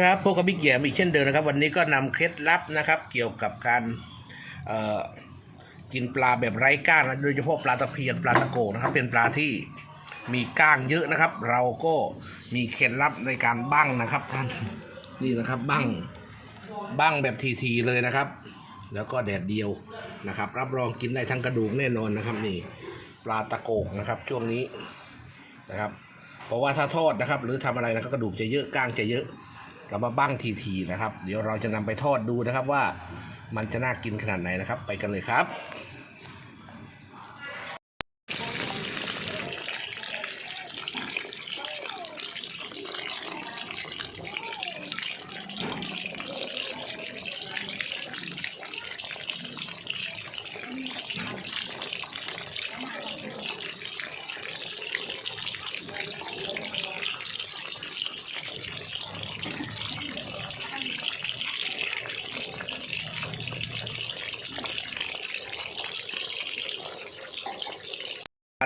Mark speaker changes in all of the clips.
Speaker 1: ครับพบกับบิ๊กแยมอีกเช่นเดิมนะครับ วันนี้ก็นำเคล็ดลับนะครับ เกี่ยวกับการกินปลาแบบไร้ก้างนะโดยเฉพาะปลาตะเพียนปลาตะโกนะครับ เป็นปลาที่มีก้างเยอะนะครับ เราก็มีเคล็ดลับในการบั้งนะครับท่านนี่นะครับบั้งบั้งแบบทีๆเลยนะครับ แล้วก็แดดเดียวนะครับ รับรองกินได้ทั้งกระดูกแน่นอนนะครับนี่ปลาตะโกกนะครับ ช่วงนี้นะครับ เพราะว่าถ้าทอดนะครับ หรือทำอะไรนะก็กระดูกจะเยอะก้างจะเยอะ เรามาบั้งทีๆนะครับ เดี๋ยวเราจะนำไปทอดดูนะครับว่ามันจะน่ากินขนาดไหนนะครับ ไปกันเลยครับ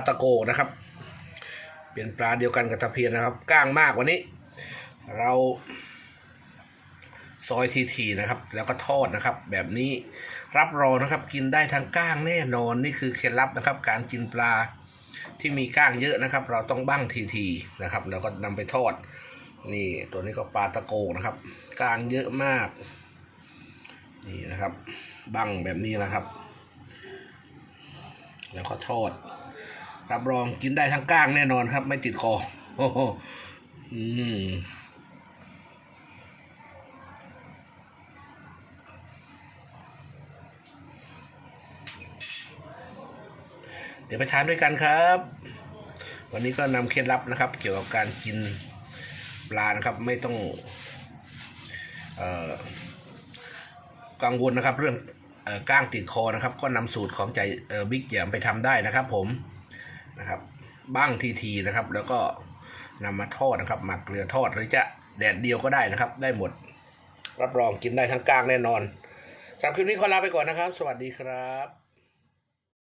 Speaker 1: ปลาตะโกนะครับ เป็นปลาเดียวกันกับตะเพียนนะครับ ก้างมากวันนี้ เราซอยทีๆนะครับ แล้วก็ทอดนะครับ แบบนี้รับรองนะครับ กินได้ทั้งก้างแน่นอนนี่คือเคล็ดลับนะครับ การกินปลาที่มีก้างเยอะนะครับ เราต้องบั้งทีๆนะครับ แล้วก็นำไปทอด นี่ตัวนี้ก็ปลาตะโกนะครับ ก้างเยอะมาก นี่นะครับบั้งแบบนี้นะครับ แล้วก็ทอด รับรองกินได้ทั้งก้างแน่นอนครับ ไม่ติดคอโอ้โหอืมเดี๋ยวไปทานด้วยกันครับ วันนี้ก็นำเคล็ดลับนะครับ เกี่ยวกับการกินปลานะครับ ไม่ต้องออกังวลนะครับ เรื่องก้างติดคอนะครับ ก็นำสูตรของใจเอ่อบิ๊กแยมไปทำได้นะครับผม นะครับบ้างทีทีนะครับ แล้วก็นำมาทอดนะครับหมักเกลือทอดหรือจะแดดเดียวก็ได้นะครับ ได้หมด รับรองกินได้ทั้งกลางแน่นอนสำหรับคลิปนี้ขอลาไปก่อนนะครับ สวัสดีครับ